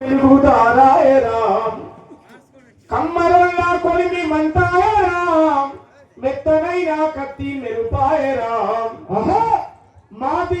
వెలుగుదారాయ రామ్ కొలిమి మంతాయ మెత్తనైనా కత్తి మెరుపాయ రామ్ మహాతి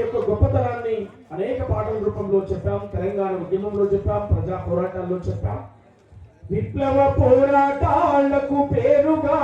యొక్క గొప్పతనాన్ని అనేక పాటల రూపంలో చెప్పాం తెలంగాణ ఉద్యమంలో చెప్పాం ప్రజా పోరాటాల్లో చెప్పాం. విప్లవ పోరాటాలకు పేరుగా